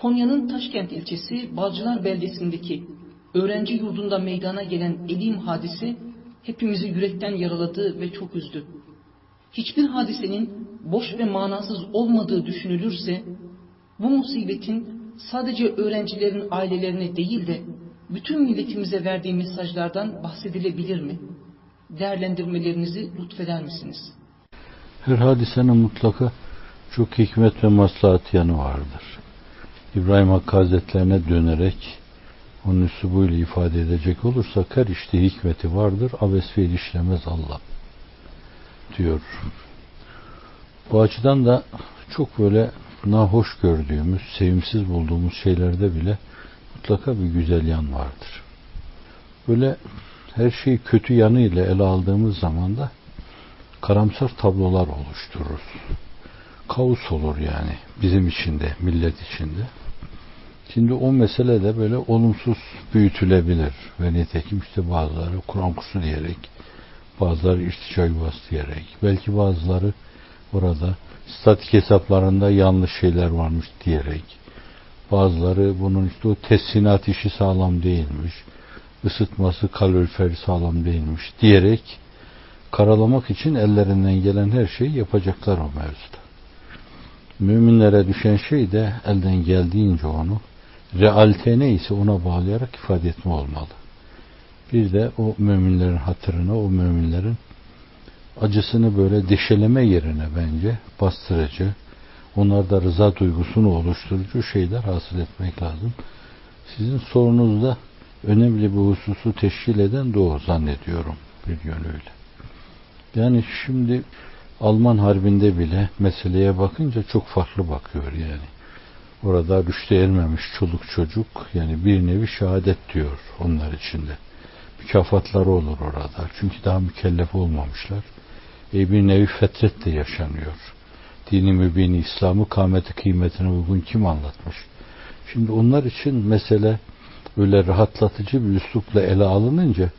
Konya'nın Taşkent ilçesi Balcılar beldesindeki öğrenci yurdunda meydana gelen elim hadisi hepimizi yürekten yaraladı ve çok üzdü. Hiçbir hadisenin boş ve manasız olmadığı düşünülürse bu musibetin sadece öğrencilerin ailelerine değil de bütün milletimize verdiği mesajlardan bahsedilebilir mi? Değerlendirmelerinizi lütfeder misiniz? Her hadisenin mutlaka çok hikmet ve maslahat yanı vardır. İbrahim Hakkı Hazretlerine dönerek onun üslubuyla ifade edecek olursak her işte hikmeti vardır. Abes fiil işlemez Allah diyor. Bu açıdan da çok böyle nahoş gördüğümüz, sevimsiz bulduğumuz şeylerde bile mutlaka bir güzel yan vardır. Böyle her şeyi kötü yanıyla ele aldığımız zaman da karamsar tablolar oluştururuz. Kaos olur yani bizim içinde, millet içinde. Şimdi o mesele de böyle olumsuz büyütülebilir ve nitekim işte bazıları Kur'an kursu diyerek, bazıları irtica yuvası diyerek, belki bazıları burada statik hesaplarında yanlış şeyler varmış diyerek, bazıları bunun işte o tessinat işi sağlam değilmiş, ısıtması kalorifer sağlam değilmiş diyerek karalamak için ellerinden gelen her şeyi yapacaklar o mevzuda. Müminlere düşen şey de elden geldiğince onu realite neyse ona bağlayarak ifade etme olmalı. Bir de o müminlerin hatırına, o müminlerin acısını böyle deşeleme yerine bence bastırıcı, onlarda rıza duygusunu oluşturucu şeyler hasıl etmek lazım. Sizin sorunuzda önemli bir hususu teşkil eden de o zannediyorum bir yönüyle. Yani şimdi Alman harbinde bile meseleye bakınca çok farklı bakıyor yani. Orada rüşte ermemiş çoluk çocuk yani bir nevi şehadet diyor onlar içinde. Mükafatları olur orada. Çünkü daha mükellef olmamışlar. E bir nevi fetret de yaşanıyor. Dini mübini İslam'ı kâmeti kıymetine uygun kim anlatmış? Şimdi onlar için mesele öyle rahatlatıcı bir üslupla ele alınınca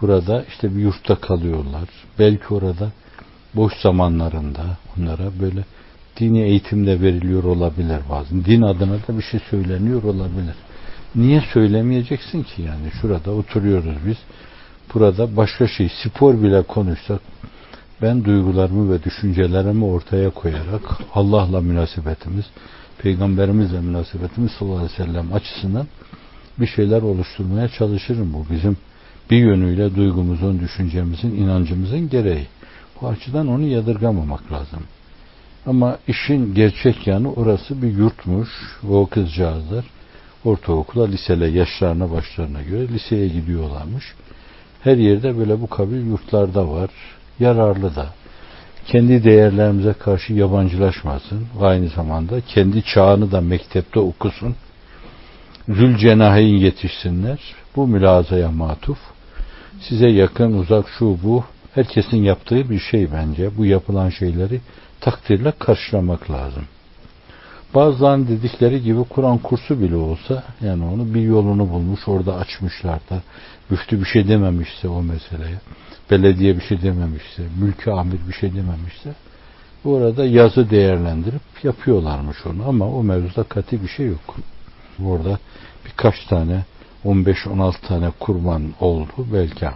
burada işte bir yurtta kalıyorlar. Belki orada boş zamanlarında onlara böyle dini eğitimde veriliyor olabilir bazen. Din adına da bir şey söyleniyor olabilir. Niye söylemeyeceksin ki yani? Şurada oturuyoruz biz. Burada başka şey, spor bile konuşsak ben duygularımı ve düşüncelerimi ortaya koyarak Allah'la münasebetimiz, Peygamberimizle münasebetimiz sallallahu aleyhi ve sellem açısından bir şeyler oluşturmaya çalışırım. Bu bizim bir yönüyle duygumuzun, düşüncemizin, inancımızın gereği. Bu açıdan onu yadırgamamak lazım. Ama işin gerçek yanı orası bir yurtmuş o kızcağızlar ortaokula, lisele yaşlarına başlarına göre liseye gidiyorlarmış. Her yerde böyle bu kabil yurtlarda var. Yararlı da. Kendi değerlerimize karşı yabancılaşmasın aynı zamanda kendi çağını da mektepte okusun. Zülcenahin yetişsinler. Bu mülazaya matuf. Size yakın, uzak, şu, bu herkesin yaptığı bir şey bence. Bu yapılan şeyleri takdirle karşılamak lazım. Bazılarının dedikleri gibi Kur'an kursu bile olsa yani onu bir yolunu bulmuş orada açmışlar da müftü bir şey dememişse o meseleye belediye bir şey dememişse mülki amir bir şey dememişse orada yazı değerlendirip yapıyorlarmış onu ama o mevzuda kati bir şey yok. Orada birkaç tane 15-16 tane kurban oldu belki.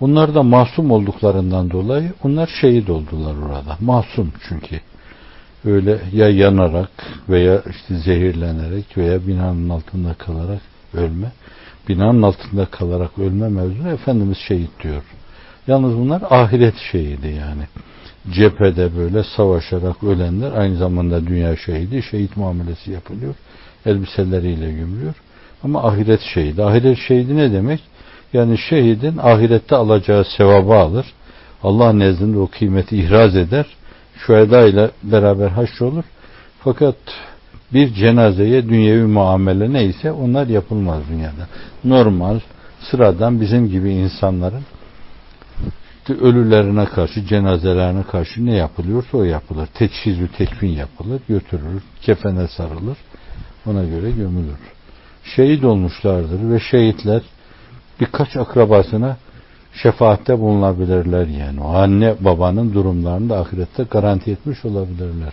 Bunlar da masum olduklarından dolayı onlar şehit oldular orada. Masum çünkü. Öyle ya yanarak veya işte zehirlenerek veya binanın altında kalarak ölme. Binanın altında kalarak ölme mevzunu Efendimiz şehit diyor. Yalnız bunlar ahiret şehidi yani. Cephede böyle savaşarak ölenler aynı zamanda dünya şehidi, şehit muamelesi yapılıyor. Elbiseleriyle gömülüyor. Ama ahiret şehidi. Ahiret şehidi ne demek? Yani şehidin ahirette alacağı sevabı alır. Allah nezdinde o kıymeti ihraz eder. Şüheda ile beraber haşrolur. Fakat bir cenazeye dünyevi muamele neyse onlar yapılmaz dünyada. Normal, sıradan bizim gibi insanların ölülerine karşı, cenazelerine karşı ne yapılıyorsa o yapılır. Teçhizü tekfin yapılır, götürülür, kefene sarılır, ona göre gömülür. Şehit olmuşlardır ve şehitler birkaç akrabasına şefaatte bulunabilirler yani. O anne babanın durumlarını da ahirette garanti etmiş olabilirler.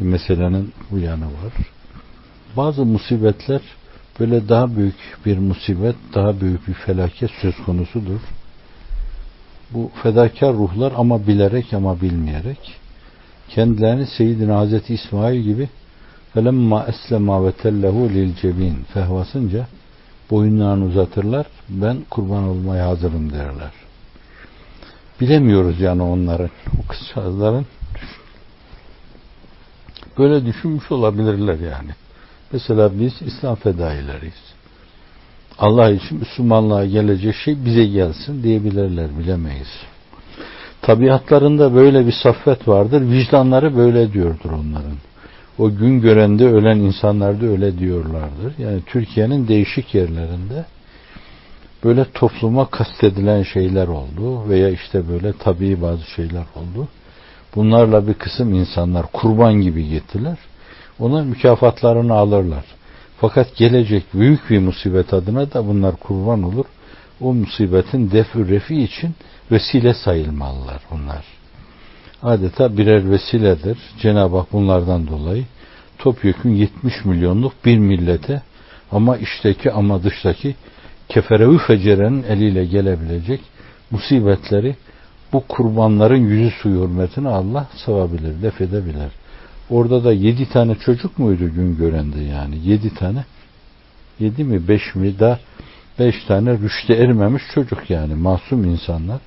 Bir meselenin bu yanı var. bazı musibetler böyle daha büyük bir musibet, daha büyük bir felaket söz konusudur. Bu fedakar ruhlar ama bilerek ama bilmeyerek kendilerini Seyyidina Hazreti İsmail gibi felemma eslema ve tellehu lil cebin fehvasınca boyunlarını uzatırlar. Ben kurban olmaya hazırım derler. Bilemiyoruz yani onların, o kızcağızların böyle düşünmüş olabilirler yani. Mesela biz İslam fedaileriyiz. Allah için Müslümanlığa gelecek şey bize gelsin diyebilirler bilemeyiz. Tabiatlarında böyle bir saffet vardır. Vicdanları böyle diyordur onların. O gün görende ölen insanlar da öyle diyorlardır. Yani Türkiye'nin değişik yerlerinde böyle topluma kastedilen şeyler oldu veya işte böyle tabii bazı şeyler oldu. Bunlarla bir kısım insanlar kurban gibi gittiler. Ona mükafatlarını alırlar. Fakat gelecek büyük bir musibet adına da bunlar kurban olur. O musibetin defü refi için vesile sayılmalılar bunlar. Adeta birer vesiledir. Cenab-ı Hak bunlardan dolayı topyekun 70 milyonluk bir millete ama içteki ama dıştaki keferevi fecerenin eliyle gelebilecek musibetleri bu kurbanların yüzü suyu hürmetine Allah savabilir, def edebilir. Orada da yedi tane çocuk muydu gün görende yani? Yedi tane. Yedi mi beş mi da beş tane rüşte ermemiş çocuk yani. Masum insanlar.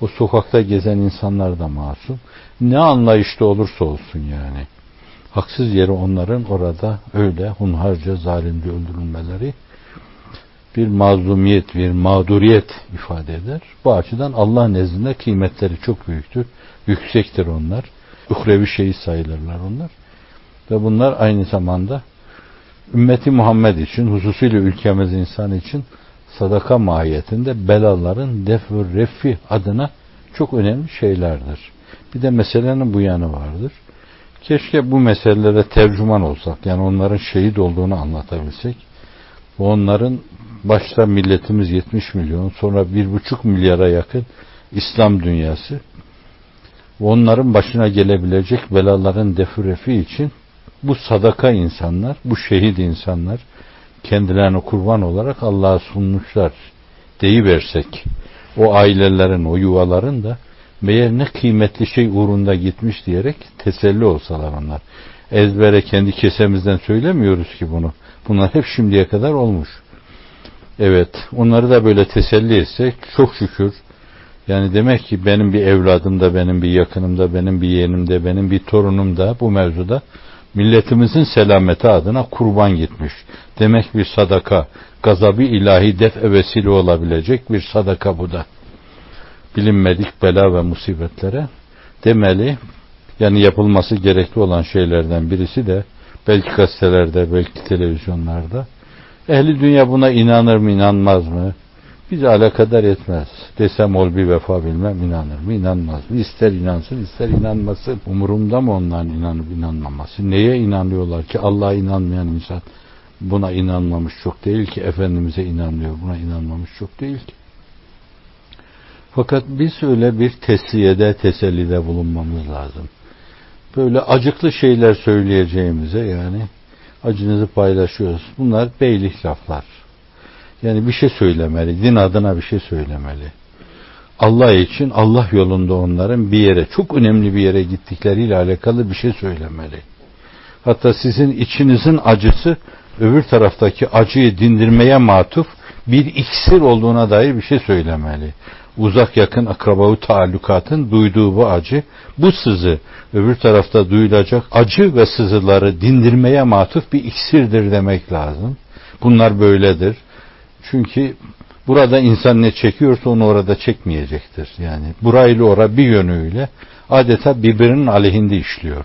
O sokakta gezen insanlar da masum. Ne anlayışta olursa olsun yani. Haksız yere onların orada öyle hunharca zalimce öldürülmeleri bir mazlumiyet, bir mağduriyet ifade eder. Bu açıdan Allah nezdinde kıymetleri çok büyüktür. Yüksektir onlar uhrevi şeyi sayılırlar onlar. Ve bunlar aynı zamanda ümmeti Muhammed için, hususuyla ülkemiz insan için sadaka mahiyetinde belaların def ve refi adına çok önemli şeylerdir. Bir de meselenin bu yanı vardır. Keşke bu meselelere tercüman olsak, yani onların şehit olduğunu anlatabilsek. Bu onların başta milletimiz 70 milyon, sonra 1,5 milyara yakın İslam dünyası onların başına gelebilecek belaların defurefi için bu sadaka insanlar, bu şehit insanlar kendilerini kurban olarak Allah'a sunmuşlar deyiversek o ailelerin, o yuvaların da meğer ne kıymetli şey uğrunda gitmiş diyerek teselli olsalar onlar. Ezbere kendi kesemizden söylemiyoruz ki bunu. Bunlar hep şimdiye kadar olmuş. Evet, onları da böyle teselli etsek çok şükür yani demek ki benim bir evladımda, benim bir yakınımda, benim bir yeğenimde, benim bir torunumda bu mevzuda milletimizin selameti adına kurban gitmiş. Demek bir sadaka, gazabı ilahi def vesile olabilecek bir sadaka bu da. Bilinmedik bela ve musibetlere demeli yani yapılması gerekli olan şeylerden birisi de belki gazetelerde, belki televizyonlarda ehli dünya buna inanır mı, inanmaz mı? Bizi alakadar etmez. Desem ol bir vefa bilmem inanır mı inanmaz mı? İster inansın ister inanmasın. Umurumda mı onların inanıp inanmaması? Neye inanıyorlar ki Allah'a inanmayan insan buna inanmamış çok değil ki. Efendimiz'e inanmıyor buna inanmamış çok değil ki. Fakat biz öyle bir tesliyede, tesellide bulunmamız lazım. Böyle acıklı şeyler söyleyeceğimize yani acınızı paylaşıyoruz. Bunlar beylik laflar. Yani bir şey söylemeli, din adına bir şey söylemeli. Allah için Allah yolunda onların bir yere, çok önemli bir yere gittikleriyle alakalı bir şey söylemeli. Hatta sizin içinizin acısı öbür taraftaki acıyı dindirmeye matuf bir iksir olduğuna dair bir şey söylemeli. Uzak yakın akrabavu taallukatın duyduğu bu acı, bu sızı öbür tarafta duyulacak acı ve sızıları dindirmeye matuf bir iksirdir demek lazım. Bunlar böyledir. Çünkü burada insan ne çekiyorsa onu orada çekmeyecektir. Yani burayla ora bir yönüyle adeta birbirinin aleyhinde işliyor.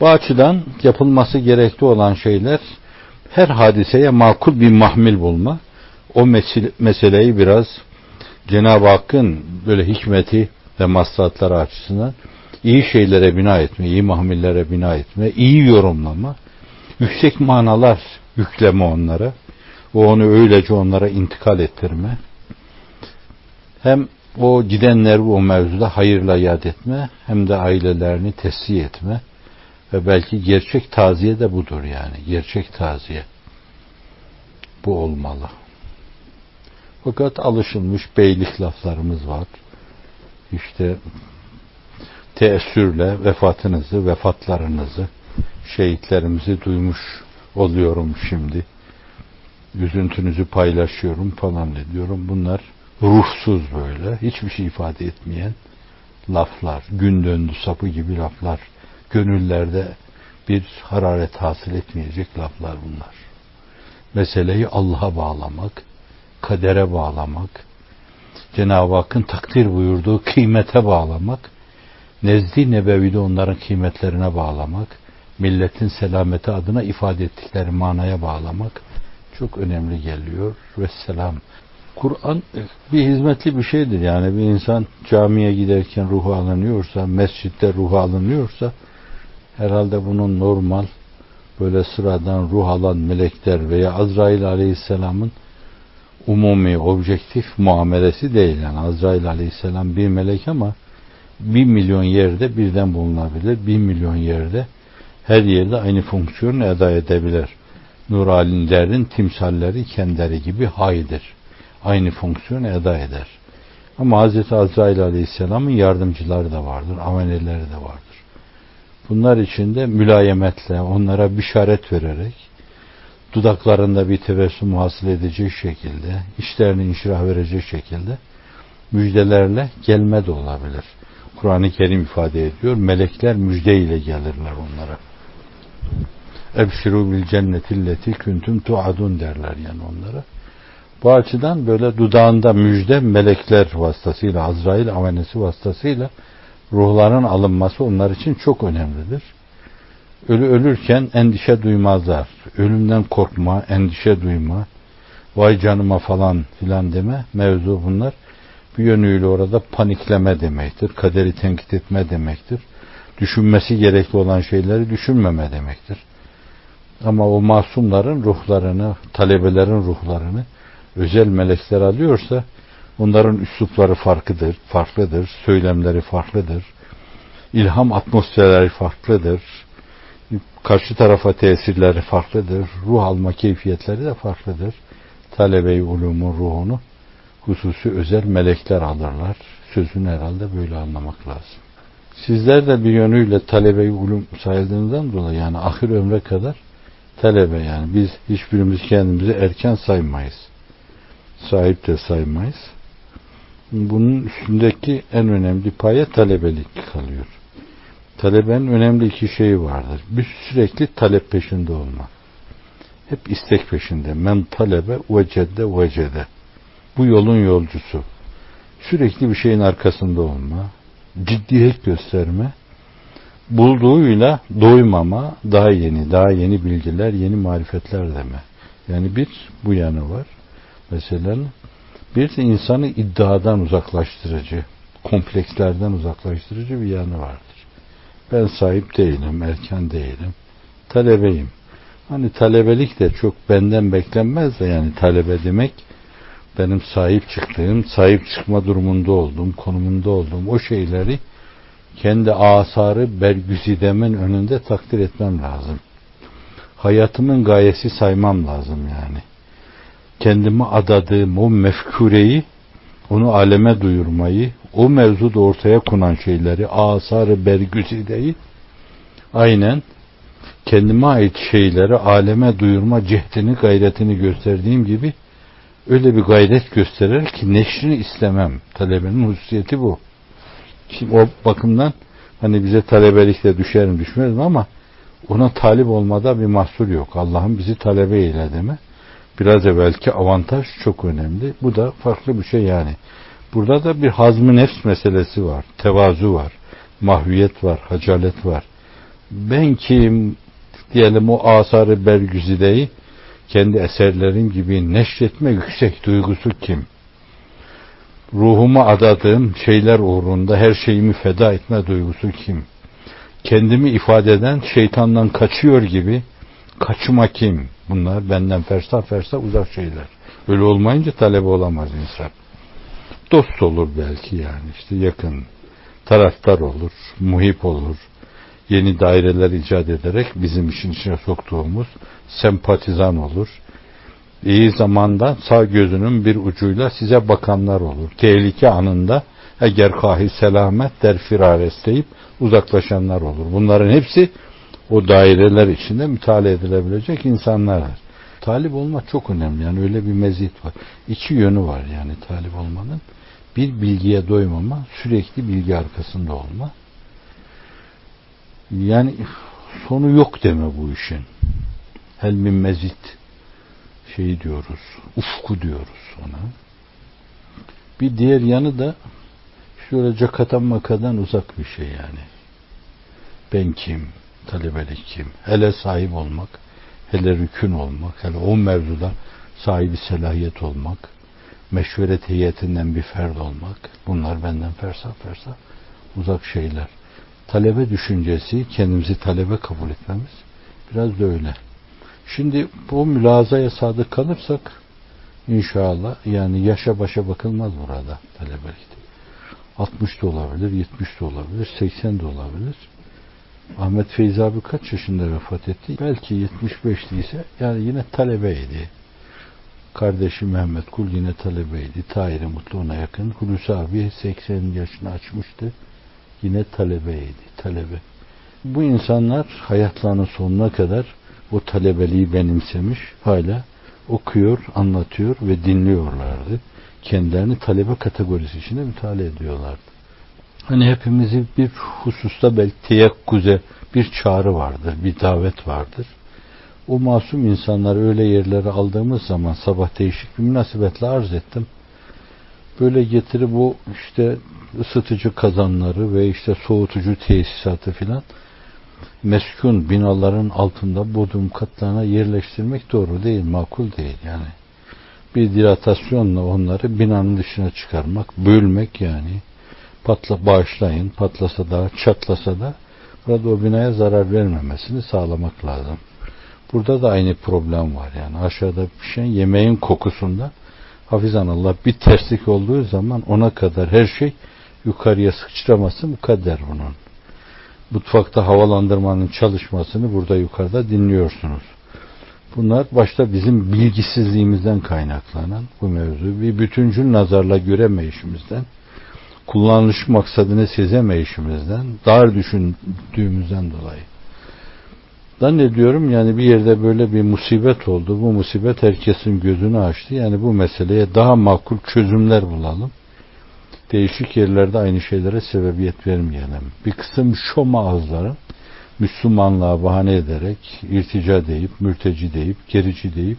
Bu açıdan yapılması gerekli olan şeyler her hadiseye makul bir mahmil bulma. O meseleyi biraz Cenab-ı Hakk'ın böyle hikmeti ve maslahatları açısından iyi şeylere bina etme, iyi mahmillere bina etme, iyi yorumlama, yüksek manalar yükleme onlara ve onu öylece onlara intikal ettirme. Hem o gidenleri o mevzuda hayırla yad etme hem de ailelerini tesliye etme Ve belki gerçek taziye de budur yani. Gerçek taziye. Bu olmalı. Fakat alışılmış beylik laflarımız var. İşte teessürle vefatınızı, vefatlarınızı, şehitlerimizi duymuş oluyorum şimdi. Üzüntünüzü paylaşıyorum falan diyorum. Bunlar ruhsuz böyle, hiçbir şey ifade etmeyen laflar, gün döndü sapı gibi laflar, gönüllerde bir hararet hasıl etmeyecek laflar bunlar. Meseleyi Allah'a bağlamak, kadere bağlamak, Cenab-ı Hakk'ın takdir buyurduğu kıymete bağlamak, nezdi nebevide onların kıymetlerine bağlamak, milletin selameti adına ifade ettikleri manaya bağlamak çok önemli geliyor. Ve selam. Kur'an bir hizmetli bir şeydir. Yani bir insan camiye giderken ruhu alınıyorsa, mescitte ruhu alınıyorsa herhalde bunun normal böyle sıradan ruh alan melekler veya Azrail Aleyhisselam'ın umumi, objektif muamelesi değil. Yani Azrail Aleyhisselam bir melek ama bir milyon yerde birden bulunabilir. Bir milyon yerde her yerde aynı fonksiyonu eda edebilir. Nur alimlerin timsalleri kendileri gibi haydır. Aynı fonksiyonu eda eder. Ama Hz. Azrail Aleyhisselam'ın yardımcıları da vardır, ameneleri de vardır. Bunlar içinde mülayemetle, onlara bişaret vererek, dudaklarında bir tebessüm hasıl edecek şekilde, işlerini inşirah verecek şekilde müjdelerle gelme de olabilir. Kur'an-ı Kerim ifade ediyor. Melekler müjde ile gelirler onlara. Ebşiru bil cennetilleti küntüm tuadun derler yani onlara. Bu açıdan böyle dudağında müjde melekler vasıtasıyla, Azrail avenesi vasıtasıyla ruhların alınması onlar için çok önemlidir. Ölü ölürken endişe duymazlar. Ölümden korkma, endişe duyma, vay canıma falan filan deme mevzu bunlar. Bir yönüyle orada panikleme demektir. Kaderi tenkit etme demektir. Düşünmesi gerekli olan şeyleri düşünmeme demektir. Ama o masumların ruhlarını, talebelerin ruhlarını özel melekler alıyorsa onların üslupları farklıdır, farklıdır, söylemleri farklıdır. ilham atmosferleri farklıdır. Karşı tarafa tesirleri farklıdır. Ruh alma keyfiyetleri de farklıdır. Talebe-i ulumun ruhunu hususi özel melekler alırlar. Sözünü herhalde böyle anlamak lazım. Sizler de bir yönüyle talebe-i ulum sayıldığından dolayı yani ahir ömre kadar talebe yani biz hiçbirimiz kendimizi erken saymayız. Sahip de saymayız. Bunun üstündeki en önemli paya talebelik kalıyor. Talebenin önemli iki şeyi vardır. Bir sürekli talep peşinde olma. Hep istek peşinde. Men talebe vecedde vecede. Bu yolun yolcusu. Sürekli bir şeyin arkasında olma. Ciddiyet gösterme. Bulduğuyla doymama. Daha yeni, daha yeni bilgiler, yeni marifetler deme. Yani bir bu yanı var. Mesela bir de insanı iddiadan uzaklaştırıcı, komplekslerden uzaklaştırıcı bir yanı vardır. Ben sahip değilim, erken değilim, talebeyim. Hani talebelik de çok benden beklenmez de yani talebe demek benim sahip çıktığım, sahip çıkma durumunda olduğum, konumunda olduğum o şeyleri kendi asarı bergüzidemin önünde takdir etmem lazım. Hayatımın gayesi saymam lazım yani. Kendime adadığım o mefkureyi, onu aleme duyurmayı, o mevzuda ortaya konan şeyleri, asarı bergüzideyi aynen kendime ait şeyleri aleme duyurma cehdini, gayretini gösterdiğim gibi öyle bir gayret gösterir ki neşrini istemem. Talebenin hususiyeti bu. Şimdi o bakımdan hani bize talebelikle düşer mi düşmez mi ama ona talip olmada bir mahsur yok. Allah'ın bizi talebe eyledi mi? Biraz evvelki avantaj çok önemli. Bu da farklı bir şey yani. Burada da bir hazmı nefs meselesi var. Tevazu var. Mahviyet var. Hacalet var. Ben kim diyelim o asarı bergüzideyi kendi eserlerim gibi neşretme yüksek duygusu kim? Ruhumu adadığım şeyler uğrunda her şeyimi feda etme duygusu kim? Kendimi ifade eden şeytandan kaçıyor gibi kaçma kim? Bunlar benden fersah fersah uzak şeyler. Öyle olmayınca talebe olamaz insan. Dost olur belki yani işte yakın. Taraftar olur, muhip olur, yeni daireler icat ederek bizim işin içine soktuğumuz sempatizan olur. İyi zamanda sağ gözünün bir ucuyla size bakanlar olur. Tehlike anında eğer kahi selamet der firar isteyip uzaklaşanlar olur. Bunların hepsi o daireler içinde müteala edilebilecek insanlardır. Talip olmak çok önemli. Yani öyle bir meziyet var. İki yönü var yani talip olmanın. Bir bilgiye doymama, sürekli bilgi arkasında olma. Yani sonu yok deme bu işin. Helmin mezit şeyi diyoruz. Ufku diyoruz ona. Bir diğer yanı da şöyle cakatan makadan uzak bir şey yani. Ben kim? Talebelik kim? Hele sahip olmak, hele rükün olmak, hele o mevzuda sahibi selahiyet olmak, meşveret heyetinden bir ferd olmak, bunlar benden fersa fersa uzak şeyler. Talebe düşüncesi, kendimizi talebe kabul etmemiz biraz da öyle. Şimdi bu mülazaya sadık kalırsak inşallah yani yaşa başa bakılmaz burada talebelikte. 60 da olabilir, 70 de olabilir, 80 de olabilir. Ahmet Feyzi abi kaç yaşında vefat etti? Belki 75'liyse yani yine talebeydi. Kardeşi Mehmet Kul yine talebeydi. Tahir Mutlu ona yakın. Hulusi abi 80 yaşını açmıştı. Yine talebeydi. Talebe. Bu insanlar hayatlarının sonuna kadar o talebeliği benimsemiş. Hala okuyor, anlatıyor ve dinliyorlardı. Kendilerini talebe kategorisi içinde müteala ediyorlardı. Hani hepimizi bir hususta belki teyakkuze bir çağrı vardır, bir davet vardır. O masum insanları öyle yerlere aldığımız zaman sabah değişik bir münasebetle arz ettim. Böyle getirip bu işte ısıtıcı kazanları ve işte soğutucu tesisatı filan meskun binaların altında bodrum katlarına yerleştirmek doğru değil, makul değil yani. Bir dilatasyonla onları binanın dışına çıkarmak, bölmek yani patla bağışlayın, patlasa da, çatlasa da burada o binaya zarar vermemesini sağlamak lazım. Burada da aynı problem var yani aşağıda pişen yemeğin kokusunda hafizan Allah bir terslik olduğu zaman ona kadar her şey yukarıya sıçraması mukadder bunun. Mutfakta havalandırmanın çalışmasını burada yukarıda dinliyorsunuz. Bunlar başta bizim bilgisizliğimizden kaynaklanan bu mevzu bir bütüncül nazarla göremeyişimizden kullanılış maksadını sezemeyişimizden, dar düşündüğümüzden dolayı. Zannediyorum yani bir yerde böyle bir musibet oldu. Bu musibet herkesin gözünü açtı. Yani bu meseleye daha makul çözümler bulalım. Değişik yerlerde aynı şeylere sebebiyet vermeyelim. Bir kısım şom ağızların Müslümanlığa bahane ederek irtica deyip, mürteci deyip, gerici deyip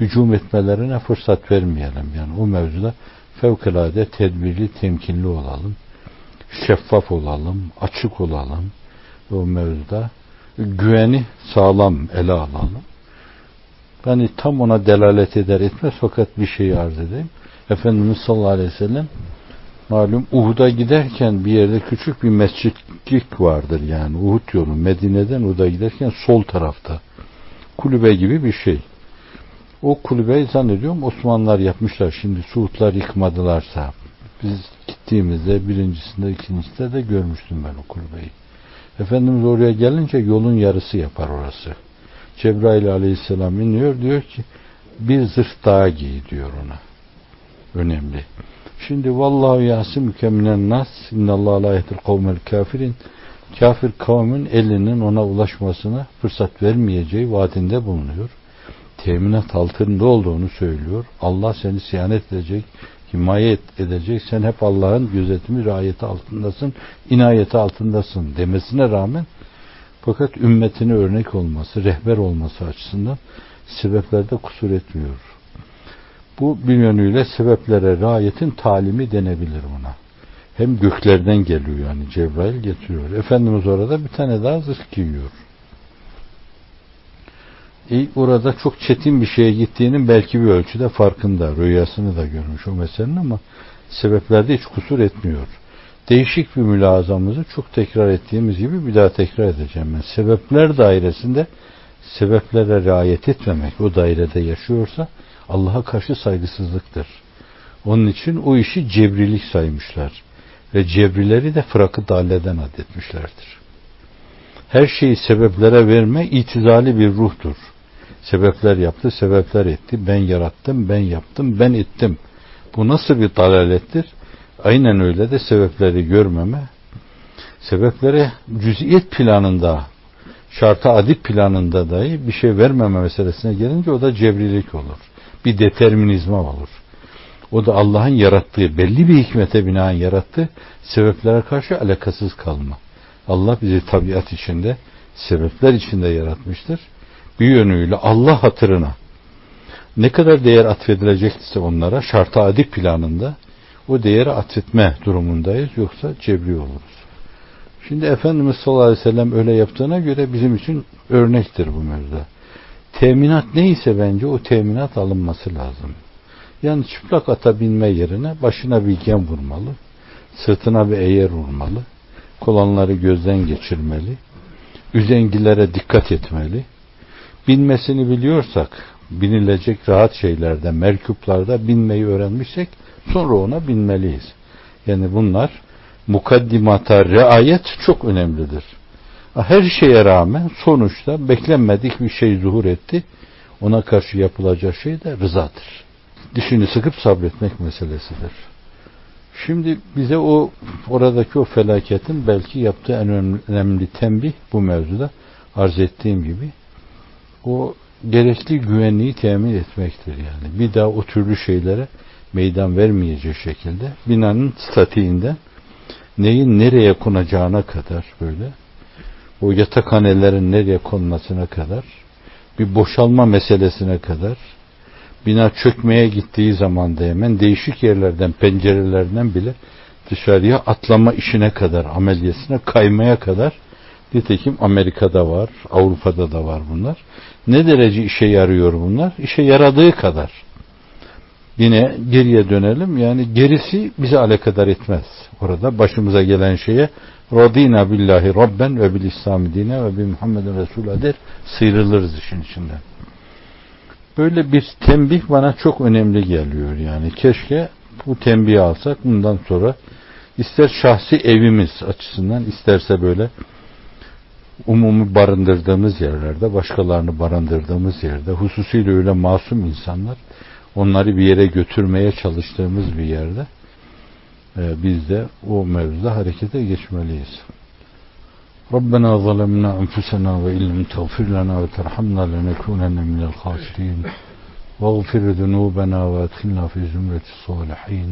hücum etmelerine fırsat vermeyelim. Yani o mevzuda fevkalade tedbirli, temkinli olalım. Şeffaf olalım, açık olalım. O mevzuda güveni sağlam ele alalım. Yani tam ona delalet eder etmez fakat bir şeyi arz edeyim. Efendimiz sallallahu aleyhi ve sellem malum Uhud'a giderken bir yerde küçük bir mescitlik vardır yani Uhud yolu Medine'den Uhud'a giderken sol tarafta kulübe gibi bir şey. O kulübeyi zannediyorum Osmanlılar yapmışlar. Şimdi Suudlar yıkmadılarsa. Biz gittiğimizde birincisinde ikincisinde de görmüştüm ben o kulübeyi. Efendimiz oraya gelince yolun yarısı yapar orası. Cebrail aleyhisselam iniyor diyor ki bir zırh daha giy diyor ona. Önemli. Şimdi vallahu yasim mükemmelen nas innallahu la yehdil kavmel kafirin kafir kavmin elinin ona ulaşmasına fırsat vermeyeceği vaadinde bulunuyor teminat altında olduğunu söylüyor. Allah seni siyanet edecek, himayet edecek. Sen hep Allah'ın gözetimi, riayeti altındasın, inayeti altındasın demesine rağmen fakat ümmetine örnek olması, rehber olması açısından sebeplerde kusur etmiyor. Bu bir yönüyle sebeplere riayetin talimi denebilir buna. Hem göklerden geliyor yani Cebrail getiriyor. Efendimiz orada bir tane daha zırh giyiyor e, orada çok çetin bir şeye gittiğinin belki bir ölçüde farkında. Rüyasını da görmüş o meselenin ama sebeplerde hiç kusur etmiyor. Değişik bir mülazamızı çok tekrar ettiğimiz gibi bir daha tekrar edeceğim ben. Sebepler dairesinde sebeplere riayet etmemek o dairede yaşıyorsa Allah'a karşı saygısızlıktır. Onun için o işi cebrilik saymışlar. Ve cebrileri de fırakı dalleden adetmişlerdir. Her şeyi sebeplere verme itizali bir ruhtur. Sebepler yaptı, sebepler etti. Ben yarattım, ben yaptım, ben ettim. Bu nasıl bir dalalettir? Aynen öyle de sebepleri görmeme, sebeplere cüz'iyet planında, şarta adip planında dahi bir şey vermeme meselesine gelince o da cebrilik olur. Bir determinizma olur. O da Allah'ın yarattığı, belli bir hikmete binaen yarattığı sebeplere karşı alakasız kalma. Allah bizi tabiat içinde, sebepler içinde yaratmıştır. Bir yönüyle Allah hatırına ne kadar değer atfedilecekse onlara şarta adip planında o değeri atfetme durumundayız yoksa cebri oluruz. Şimdi Efendimiz sallallahu aleyhi ve sellem öyle yaptığına göre bizim için örnektir bu mevzuda. Teminat neyse bence o teminat alınması lazım. Yani çıplak ata binme yerine başına bir gem vurmalı, sırtına bir eğer vurmalı, kolanları gözden geçirmeli, üzengilere dikkat etmeli. Binmesini biliyorsak, binilecek rahat şeylerde, merkuplarda binmeyi öğrenmişsek sonra ona binmeliyiz. Yani bunlar mukaddimata riayet çok önemlidir. Her şeye rağmen sonuçta beklenmedik bir şey zuhur etti. Ona karşı yapılacak şey de rızadır. Dişini sıkıp sabretmek meselesidir. Şimdi bize o oradaki o felaketin belki yaptığı en önemli tembih bu mevzuda arz ettiğim gibi o gerekli güvenliği temin etmektir yani. Bir daha o türlü şeylere meydan vermeyecek şekilde binanın statiğinden neyin nereye konacağına kadar böyle o yatakhanelerin nereye konmasına kadar bir boşalma meselesine kadar bina çökmeye gittiği zaman da hemen değişik yerlerden pencerelerden bile dışarıya atlama işine kadar ameliyesine kaymaya kadar nitekim Amerika'da var Avrupa'da da var bunlar. Ne derece işe yarıyor bunlar? İşe yaradığı kadar. Yine geriye dönelim. Yani gerisi bize alakadar etmez. Orada başımıza gelen şeye radina billahi rabben ve bil İslam dine ve bi Muhammedin Resul'a der sıyrılırız işin içinden. Böyle bir tembih bana çok önemli geliyor yani. Keşke bu tembihi alsak bundan sonra ister şahsi evimiz açısından isterse böyle umumi barındırdığımız yerlerde, başkalarını barındırdığımız yerde, hususiyle öyle masum insanlar, onları bir yere götürmeye çalıştığımız bir yerde biz de o mevzuda harekete geçmeliyiz. ربنا ظلمنا أنفسنا وإن لم تغفر لنا وترحمنا لنكونن من الخاسرين واغفر ذنوبنا وأدخلنا في زمرة الصالحين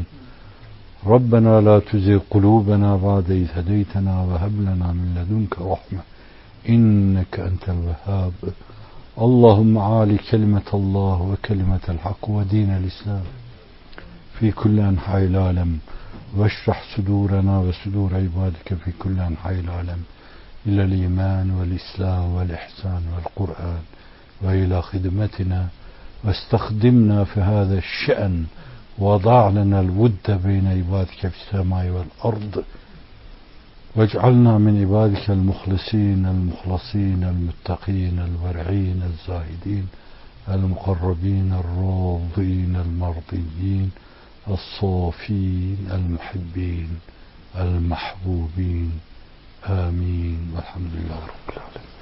ربنا لا تزغ قلوبنا بعد إذ هديتنا وهب لنا من لدنك رحمة إنك أنت الوهاب اللهم عالي كلمة الله وكلمة الحق ودين الإسلام في كل أنحاء العالم واشرح صدورنا وصدور عبادك في كل أنحاء العالم إلى الإيمان والإسلام والإحسان والقرآن وإلى خدمتنا. واستخدمنا في هذا الشأن. وضع لنا الود بين عبادك في السماء والأرض. واجعلنا من عبادك المخلصين المخلصين المتقين الورعين الزاهدين المقربين الراضين المرضيين. الصافين المحبين المحبوبين آمين والحمد لله رب العالمين